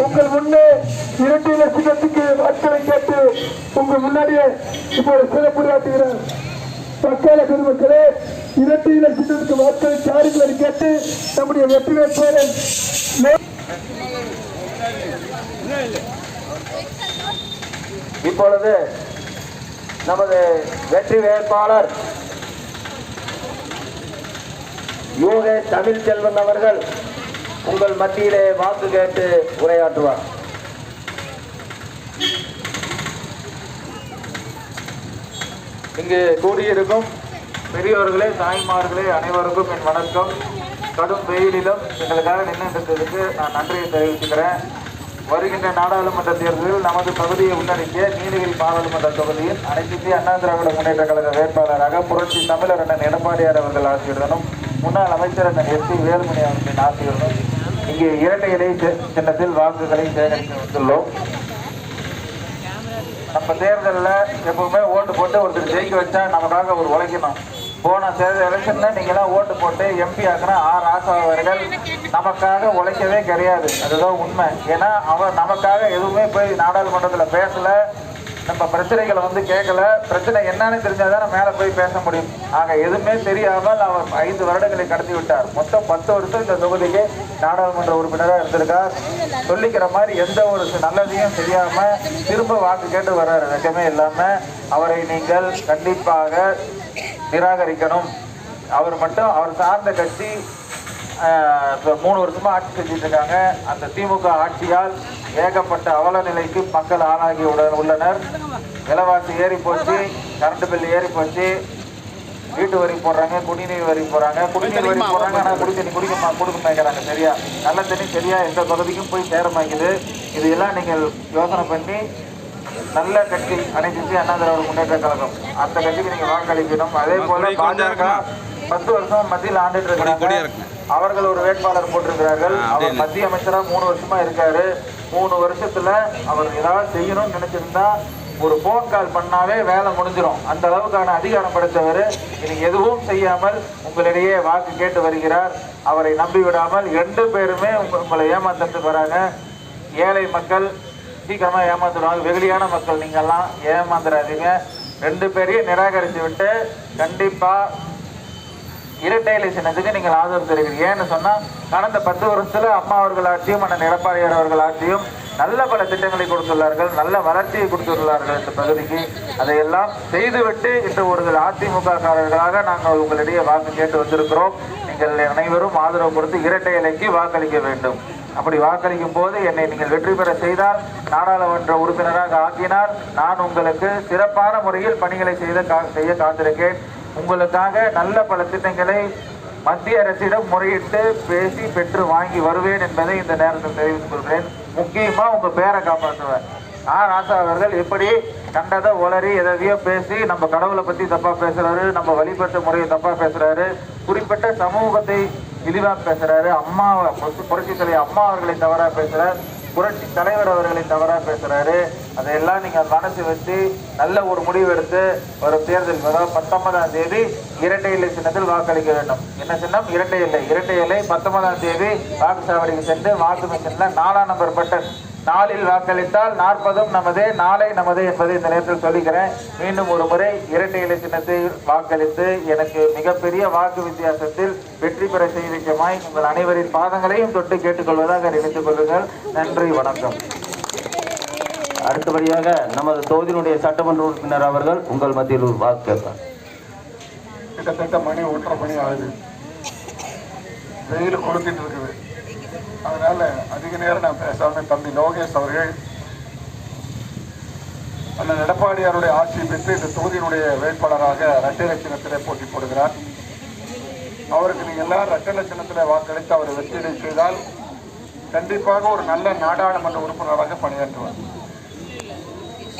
உங்கள் முன்னே இரண்டு லட்சத்துக்கு வாக்களை கேட்டு உங்கள் முன்னாடியே இப்போது சிறப்புரையாற்றுகிறார். தக்கால பெருமக்களே இரண்டு லட்சத்துக்கு வாக்களை சாருங்கள் கேட்டு நம்முடைய வெற்றி வேட்பாளர் இப்பொழுது நமது வெற்றி வேட்பாளர் யோக தமிழ் செல்வன் அவர்கள் உங்கள் மத்தியிலே வாக்கு கேட்டு உரையாற்றுவார். இங்கு கூடியிருக்கும் பெரியோர்களே தாய்மார்களே அனைவருக்கும் என் வணக்கம். கடும் வெயிலிலும் எங்களுக்காக நின்றுட்டதுக்கு நான் நன்றியை தெரிவிச்சுக்கிறேன். வருகின்ற நாடாளுமன்ற தேர்தலில் நமது பகுதியை உள்ளடக்கிய நீலகிரி பாராளுமன்ற தொகுதியில் அனைத்து இந்திய அண்ணா திராவிட முன்னேற்ற கழக வேட்பாளராக புரட்சி தமிழர் அண்ணன் எடப்பாடியார் அவர்கள் ஆசியுடனும் முன்னாள் அமைச்சர் அண்ணன் எஸ் பி வேலுமணி அவர்களின் ஆசியுடனும் இங்கே இரட்டை இலை சின்னத்தில் வாக்குகளை சேகரித்து வந்துள்ளோம். நம்ம தேர்தலில் எப்பவுமே ஓட்டு போட்டு ஒருத்தர் ஜெயிக்க வச்சா நமக்காக ஒரு உழைக்கணும். போன தேர்தல் எலெக்ஷன்ல நீங்களாம் ஓட்டு போட்டு எம்பி ஆக்கின ஆர் ராசா அவர்கள் நமக்காக உழைக்கவே கிடையாது. அதுதான் உண்மை. ஏன்னா அவர் நமக்காக எதுவுமே போய் நாடாளுமன்றத்தில் பேசலை. நம்ம பிரச்சனைகளை வந்து கேட்கல பிரச்சனை என்னன்னு தெரிஞ்சாதான் மேலே போய் பேச முடியும். ஆக எதுவுமே தெரியாமல் அவர் ஐந்து வருடங்களை கடத்தி விட்டார். மொத்தம் பத்து வருஷம் இந்த தொகுதிக்கு நாடாளுமன்ற உறுப்பினராக இருந்திருக்கார். சொல்லிக்கிற மாதிரி எந்த ஒரு நல்லதையும் தெரியாம திரும்ப வாக்கு கேட்டு வர்றாரு. நிஜமே இல்லாம அவரை நீங்கள் கண்டிப்பாக நிராகரிக்கணும். அவர் மட்டும் அவர் சார்ந்த கட்சி இப்ப மூணு வருஷமா ஆட்சி செஞ்சுட்டு இருக்காங்க அந்த திமுக ஆட்சியால் ஏகப்பட்ட அவல நிலைக்கு மக்கள் ஆளாகி உள்ளனர். விலைவாசி ஏறி போச்சு கரண்ட் பில் ஏறி போச்சு. வீட்டு வரி போடுறாங்க குடிநீர் வரி போடுறாங்க. குடிநீர் வரி போடுறாங்க ஆனால் குடி தண்ணி குடிக்க கொடுக்க மாட்டேங்கிறாங்க சரியா? நல்ல தண்ணி சரியா? எந்த பகுதிக்கும் போய் சேர மாட்டேங்குது. இதையெல்லாம் நீங்கள் யோசனை பண்ணி நல்ல கட்சி அனைத்து அண்ணா திராவிட முன்னேற்ற கழகம். அந்த கட்சிக்கு நீங்க வாக்களிக்கணும். அதே போல பாஜக பத்து வருஷம் மத்தியில் ஆண்டுட்டு இருக்காங்க அவர்கள் ஒரு வேட்பாளர் போட்டிருக்கிறார்கள். அவர் மத்திய அமைச்சரா மூணு வருஷமா இருக்காரு. மூணு வருஷத்துல அவர் ஏதாவது செய்யணும்னு நினைச்சிருந்தா ஒரு போன் கால் பண்ணாவே வேலை முடிஞ்சிடும் அந்த அளவுக்கான அதிகாரம் படைத்தவர். இனி எதுவும் செய்யாமல் உங்களிடையே வாக்கு கேட்டு வருகிறார். அவரை நம்பி விடாமல் ரெண்டு பேருமே உங்க- உங்களை ஏமாத்திட்டு வராங்க. ஏழை மக்கள் சீக்கிரமா ஏமாந்துடுவாங்க வெகுளியான மக்கள் நீங்கெல்லாம் ஏமாந்துடாதீங்க ரெண்டு பேரையும் நிராகரித்து விட்டு கண்டிப்பா இரட்டை இலை சின்னத்துக்கு நீங்கள் ஆதரவு தருவீங்க ஏன்னு சொன்னால் கடந்த பத்து வருஷத்தில் அம்மா அவர்கள் ஆட்சியும் அண்ணன் எடப்பாடியார் அவர்கள் ஆட்சியும் நல்ல பல திட்டங்களை கொடுத்துள்ளார்கள். நல்ல வளர்ச்சியை கொடுத்துள்ளார்கள் இந்த பகுதிக்கு. அதையெல்லாம் செய்துவிட்டு இன்று ஒரு அதிமுக காரர்களாக நாங்கள் உங்களிடையே வாக்கு கேட்டு வந்திருக்கிறோம். நீங்கள் அனைவரும் ஆதரவு கொடுத்து இரட்டை இலைக்கு வாக்களிக்க வேண்டும். அப்படி வாக்களிக்கும் போது என்னை நீங்கள் வெற்றி பெற செய்தால் நாடாளுமன்ற உறுப்பினராக ஆக்கினால் நான் உங்களுக்கு சிறப்பான முறையில் பணிகளை செய்த கா- செய்ய காத்திருக்கேன். உங்களுக்காக நல்ல பல திட்டங்களை மத்திய அரசிடம் முறையிட்டு பேசி பெற்று வாங்கி வருவேன் என்பதை இந்த நேரத்தில் தெரிவித்துக் கொள்கிறேன். முக்கியமா உங்க பேரை காப்பாற்றுவேன். ஆ ராசா அவர்கள் எப்படி கண்டதை உளறி எதையோ பேசி நம்ம கடவுளை பத்தி தப்பா பேசுறாரு நம்ம வழிபட்ட முறையை தப்பா பேசுறாரு குறிப்பிட்ட சமூகத்தை இழிவா பேசுறாரு அம்மாவை புரட்சி தலைவர் அம்மா அவர்களை தவறா பேசுறாரு. புரட்சி தலைவர் அவர்களை தவறாக பேசுறாரு. அதையெல்லாம் நீங்க மனசு வச்சு நல்ல ஒரு முடிவு எடுத்து ஒரு தேர்தல் அதாவது பத்தொன்பதாம் தேதி இரட்டை இலை சின்னத்தில் வாக்களிக்க வேண்டும். என்ன சின்னம்? இரட்டை இலை இரட்டை இலை பத்தொன்பதாம் தேதி வாக்குச்சாவடிக்கு சென்று வாக்கு மிஷின்ல நாலாம் நம்பர் பட்டன் நாளில் வாக்களித்தால் நாற்பதும் நமது நாளை நமது என்பதை இந்த நேரத்தில் சொல்லுகிறேன் மீண்டும் ஒரு முறை இரட்டை இலை சின்னத்தில் வாக்களித்து எனக்கு மிகப்பெரிய வாக்கு வித்தியாசத்தில் வெற்றி பெற செய்திருக்கமாய் உங்கள் அனைவரின் பாதங்களையும் தொட்டு கேட்டுக்கொள்வதாக நினைத்துக் கொள்ளுங்கள். நன்றி வணக்கம். அடுத்தபடியாக நமது தொகுதியினுடைய சட்டமன்ற உறுப்பினர் அவர்கள் உங்கள் மத்தியில் ஒரு வாக்கு கேட்பார். கிட்டத்தட்ட மணி ஒன்றரை மணி ஆகுது. வெயில் கொடுத்துட்டு இருக்கு. அதனால அதிக நேரம் நான் பேசாம தம்பி லோகேஷ் அவர்கள் அண்ணன் எடப்பாடியாருடைய ஆட்சி பெற்று இந்த தொகுதியினுடைய வேட்பாளராக இரட்டை லட்சணத்திலே போட்டி போடுகிறார். அவருக்கு நீங்கள் எல்லாம் இரட்டை லட்சணத்தில் வாக்களித்து அவரை வெற்றியடை செய்தால் கண்டிப்பாக ஒரு நல்ல நாடாளுமன்ற உறுப்பினராக பணியாற்றுவார்.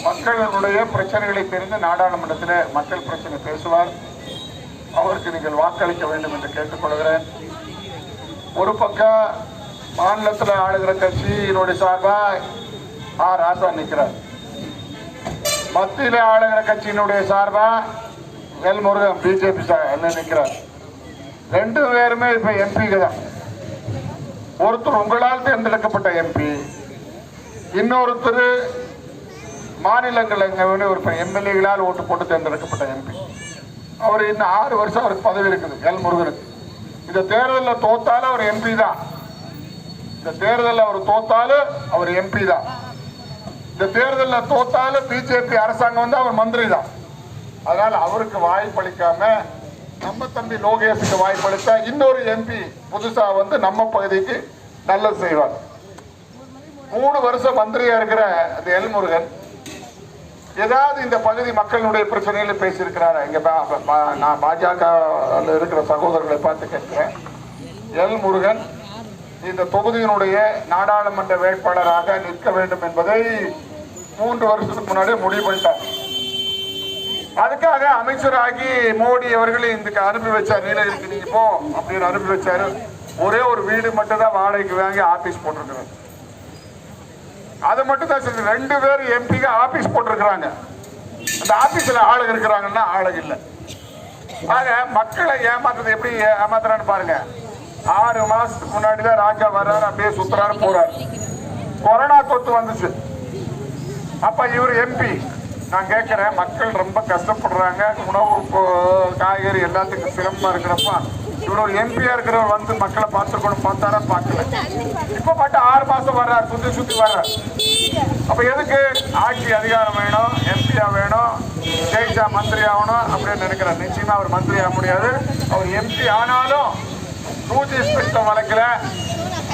மக்களுடைய பிரச்சனைகளை தெரிந்து நாடாளுமன்றத்தில் மக்கள் பிரச்சனை பேசுவார். அவருக்கு நீங்கள் வாக்களிக்க வேண்டும் என்று கேட்டுக்கொள்கிறேன். ஒரு பக்கம் மாநிலத்தில் ஆளுகிற கட்சியினுடைய சார்பா ஆ. ராசா நிற்கிறார் மத்தியில் ஆளுகிற கட்சியினுடைய சார்பா எல். முருகன் பிஜேபி நிற்கிறார் ரெண்டு பேருமே இப்ப எம்பிக்கு தான். ஒருத்தர் உங்களால் தேர்ந்தெடுக்கப்பட்ட எம்பி இன்னொருத்தர் மாநிலங்கள் ஒரு எம்எல்ஏகளால் ஓட்டு போட்டு தேர்ந்தெடுக்கப்பட்ட எம்பி. அவர் இன்னும் ஆறு வருஷம் அவருக்கு பதவி இருக்குது எல். முருகனுக்கு. இந்த தேர்தலில் தோத்தாலும் அவர் எம்பி தான். இந்த தேர்தலில் அவர் தோத்தாலும் அவர் எம்பி தான். இந்த தேர்தலில் தோத்தாலும் பிஜேபி அரசாங்கம் வந்து அவர் மந்திரி தான். அதனால் அவருக்கு வாய்ப்பளிக்காம நம்ம தம்பி லோகேஷுக்கு வாய்ப்பளித்தா இன்னொரு எம்பி புதுசாக வந்து நம்ம பகுதிக்கு நல்லது செய்வார். மூணு வருஷம் மந்திரியா இருக்கிற அந்த எல் முருகன் ஏதாவது இந்த பகுதி மக்களுடைய பிரச்சனைகளை பேசியிருக்கிறாரு? இங்க நான் பாஜக இருக்கிற சகோதரர்களை பார்த்து கேட்கிறேன். எல் முருகன் இந்த தொகுதியினுடைய நாடாளுமன்ற வேட்பாளராக நிற்க வேண்டும் என்பதை மூன்று வருஷத்துக்கு முன்னாடி முடிவு பண்ணிட்டார். அதுக்காக அமைச்சராகி மோடி அவர்கள் இதுக்கு அனுப்பி வச்சார் நீலகிரிக்கு நீங்க போ அப்படின்னு அனுப்பி வச்சாரு. ஒரே ஒரு வீடு மட்டும் தான் வாடகைக்கு வாங்கி ஆபீஸ் போட்டிருக்கிறார். அது மட்டும் தான் ரெண்டு பேர் எம்பிக்கு ஆபீஸ் போட்டிருக்கிறாங்க. அந்த ஆபீஸ்ல ஆளுங்க இருக்கிறாங்கன்னா ஆளுங்க இல்லை. ஆக மக்களை ஏமாத்துறது எப்படி ஏமாத்துறான்னு பாருங்க. ஆறு மாசத்துக்கு முன்னாடி தான் ராஜா வர்றாரு அப்படியே சுத்துறாரு போறாரு. கொரோனா தொத்து வந்துச்சு. அப்ப இவர் எம்பி நான் கேட்கிறேன் மக்கள் ரொம்ப கஷ்டப்படுறாங்க. உணவு காய்கறி எல்லாத்துக்கும் சிரமமா இருக்கிறப்ப இவர் ஒரு எம்பியா இருக்கிறவர் வந்து மக்களை பார்த்துக்கணும் பார்த்தாரா பார்க்கல. இப்ப மட்டும் ஆறு மாசம் வர்றாரு சுத்தி சுத்தி வர்றாரு. அப்ப எதுக்கு ஆட்சி அதிகாரம் வேணும் எம்பியா வேணும் ஜெயிச்சா மந்திரி ஆகணும் அப்படின்னு நினைக்கிறார். நிச்சயமா அவர் மந்திரி ஆக முடியாது. அவர் எம்பி ஆனாலும் டூஜி ஸ்பெக்டர் வழக்கில்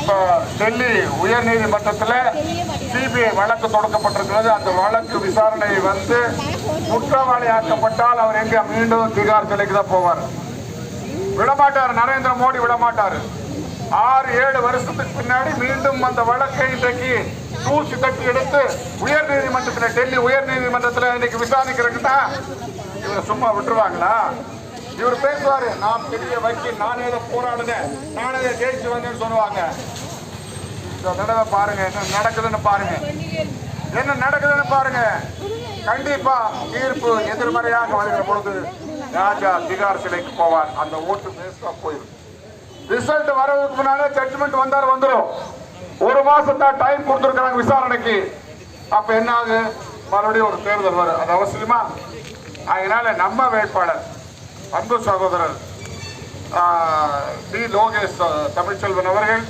இப்போ டெல்லி உயர்நீதிமன்றத்தில் சிபிஐ வழக்கு தொடக்கப்பட்டிருக்கிறது. அந்த வழக்கு விசாரணை வந்து குற்றவாளி ஆக்கப்பட்டால் அவர் எங்கே மீண்டும் திகார் சிலைக்கு தான் போவார். விடமாட்டார் நரேந்திர மோடி விடமாட்டார். ஆறு ஏழு வருஷத்துக்கு பின்னாடி மீண்டும் அந்த வழக்கை இன்றைக்கு தூசி தட்டி எடுத்து உயர் நீதிமன்றத்தில் டெல்லி உயர் நீதிமன்றத்தில் இன்னைக்கு விசாரிக்கிறதுக்குன்னா இவங்க சும்மா விட்டுருவாங்களா? இவர் பேசுவாரு நான் பெரிய வக்கீல் நானே இதை போராடுனேன் நானே இதை ஜெயிச்சு வந்தேன்னு சொல்லுவாங்க. இந்த தடவை பாருங்க என்ன நடக்குதுன்னு பாருங்க. என்ன நடக்குதுன்னு பாருங்க. கண்டிப்பா தீர்ப்பு எதிர்மறையாக வருகிற பொழுது ராஜா திகார் சிலைக்கு போவார். அந்த ஓட்டு வேஸ்டா போயிடும். ரிசல்ட் வரதுக்கு முன்னாலே ஜட்ஜ்மெண்ட் வந்தார் வந்துடும் ஒரு மாசம் தான் டைம் கொடுத்துருக்காங்க விசாரணைக்கு. அப்ப என்ன ஆகுது? மறுபடியும் ஒரு தேர்தல் வரும். அது அவசியமா? அதனால நம்ம வேட்பாளர் அன்பு சகோதரர் டி. லோகேஷ் தமிழ்ச்செல்வன் அவர்கள்.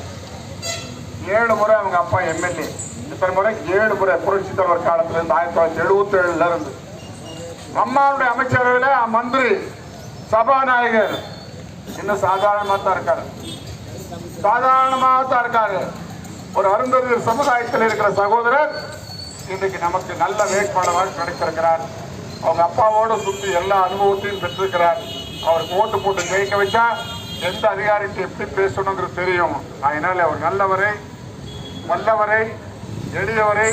ஏழு முறை அவங்க அப்பா எம்எல்ஏ இத்தனை முறை ஏழு முறை புரட்சி தலைவர் காலத்திலிருந்து ஆயிரத்தி தொள்ளாயிரத்தி எழுபத்தி ஏழுல இருந்து. அம்மாவுடைய அமைச்சரவையில் மந்திரி சபாநாயகர். இன்னும் சாதாரணமாக தான் இருக்காரு. சாதாரணமாக தான் இருக்காரு. ஒரு அருந்ததியர் சமுதாயத்தில் இருக்கிற சகோதரர் இன்றைக்கு நமக்கு நல்ல வேட்பாளராக கிடைத்திருக்கிறார். அவங்க அப்பாவோட சுற்றி எல்லா அனுபவத்தையும் பெற்றிருக்கிறார். அவருக்கு ஓட்டு போட்டு ஜெயிக்க வச்சா எந்த அதிகாரிக்கு எப்படி பேசணுங்கிறது தெரியும். அதனால அவர் நல்லவரை வல்லவரை எளியவரை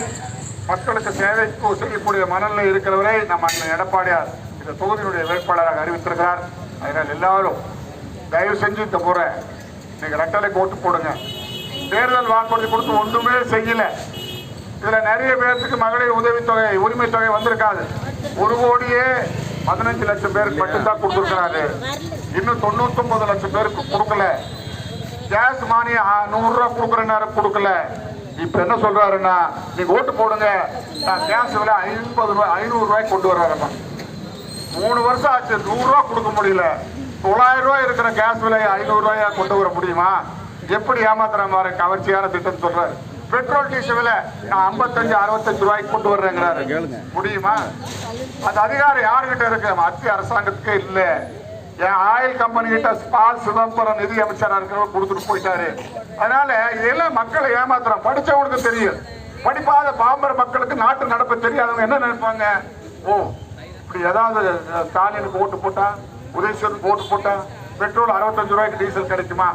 மக்களுக்கு சேவைக்கு செய்யக்கூடிய மனநிலை இருக்கிறவரை நம்ம அண்ணன் எடப்பாடியார். இந்த தொகுதியினுடைய வேட்பாளராக அறிவித்திருக்கிறார். அதனால் எல்லாரும் தயவு செஞ்சு இந்த முறை நீங்கள் ரெட்டலைக்கு ஓட்டு போடுங்க. தேர்தல் வாக்குறுதி கொடுத்து ஒன்றுமே செய்யல. இதுல நிறைய பேர்த்துக்கு மகளிர் உதவித்தொகை உரிமை தொகை வந்திருக்காது. ஒரு கோடியே பதினஞ்சு லட்சம் பேருக்கு மட்டும்தான் கொடுத்துருக்கிறாரு. இன்னும் தொண்ணூத்தொன்பது லட்சம் பேருக்கு கொடுக்கல. கேஸ் மானியம் நூறுரூவா நூறு ரூபா கொடுக்குற நேரம் கொடுக்கல. இப்ப என்ன சொல்றாருன்னா நீங்க ஓட்டு போடுங்க. நான் கேஸ் விலை ஐம்பது ரூபாய் ஐநூறு ரூபாய் கொண்டு வர்றாருமா மூணு வருஷம் ஆச்சு நூறு ரூபா கொடுக்க முடியல. தொள்ளாயிரம் ரூபாய் இருக்கிற கேஸ் விலையை ஐநூறு ரூபாயா கொண்டு வர முடியுமா? எப்படி ஏமாத்துற மாதிரி கவர்ச்சியான திட்டம் சொல்றாரு. பெட்ரோல் டீசல் விலை நான் ஐம்பத்தஞ்சு அறுபத்தஞ்சு ரூபாய்க்கு கொண்டு வர்றேங்கிறாரு. முடியுமா? அந்த அதிகாரம் யாருகிட்ட இருக்கு? மத்திய அரசாங்கத்துக்கு இல்ல. என் ஆயில் கம்பெனி கிட்ட பால் சிதம்பரம் நிதி அமைச்சரா இருக்கிறவர் கொடுத்துட்டு போயிட்டாரு. அதனால இதெல்லாம் மக்களை ஏமாத்துறோம் படிச்சவங்களுக்கு தெரியும். படிப்பாத பாமர மக்களுக்கு நாட்டு நடப்பு தெரியாதவங்க என்ன நினைப்பாங்க? ஓ இப்படி ஏதாவது ஸ்டாலினுக்கு ஓட்டு போட்டா உதயசூரனுக்கு ஓட்டு போட்டா பெட்ரோல் அறுபத்தஞ்சு ரூபாய்க்கு டீசல் கிடைக்குமா?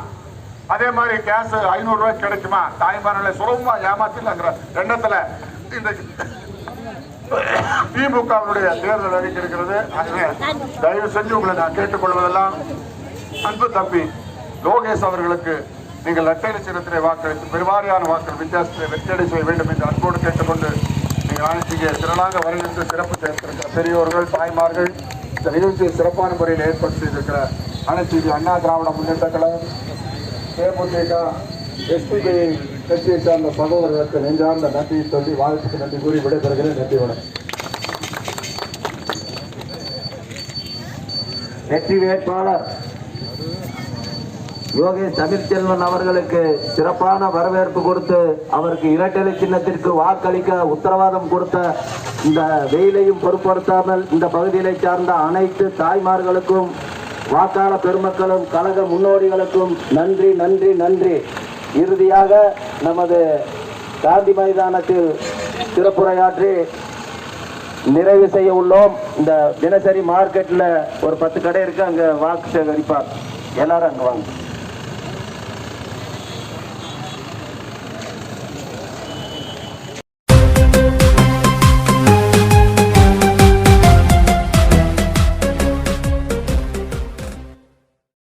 அதே மாதிரி கேஸ் ஐநூறு கிடைக்குமா? தாய்மார்களை சுலபமா ஏமாத்திடலாங்கிற எண்ணத்துல இந்த திமுகவுடைய தேர்தல் அறிக்கை இருக்கிறது. ஆகவே தயவு செஞ்சு உங்களை நான் கேட்டுக்கொள்வதெல்லாம் அன்பு தம்பி லோகேஷ் அவர்களுக்கு நீங்கள் இரட்டை சின்னத்திலே வாக்களித்து பெருவாரியான வாக்கள் வித்தியாசத்தை வெற்றியடை செய்ய வேண்டும் என்று அன்போடு கேட்டுக்கொண்டு நீங்கள் அனைத்து திரளாக வருகின்ற சிறப்பு சேர்த்திருக்கிற பெரியோர்கள் தாய்மார்கள் இந்த நிகழ்ச்சியை சிறப்பான முறையில் ஏற்பாடு செய்திருக்கிற அனைத்து அண்ணா திராவிட முன்னேற்ற கழகம் தேமுதிக எஸ்பிபி கட்சியை சார்ந்த சகோதரர்களுக்கு நெஞ்சார்ந்த நன்றியை சொல்லி வாழ்த்துக்கு நன்றி கூறி விடைபெறுகிறேன். நன்றி வணக்கம். வெற்றி வேட்பாளர் யோகேஷ் தமிழ்ச்செல்வன் அவர்களுக்கு சிறப்பான வரவேற்பு கொடுத்து அவருக்கு இரட்டலை சின்னத்திற்கு வாக்களிக்க உத்தரவாதம் கொடுத்த இந்த வெயிலையும் பொருட்படுத்தாமல் இந்த பகுதியை சார்ந்த அனைத்து தாய்மார்களுக்கும் வாக்காள பெருமக்களும் கழக முன்னோடிகளுக்கும் நன்றி நன்றி நன்றி. இறுதியாக நமது காந்தி மைதானத்தில் சிறப்புரையாற்றி நிறைவு செய்ய உள்ளோம். இந்த தினசரி மார்க்கெட்டில் ஒரு பத்து கடை இருக்கு அங்கே வாக்கு சேகரிப்பார். எல்லாரும் அங்கே வாங்க.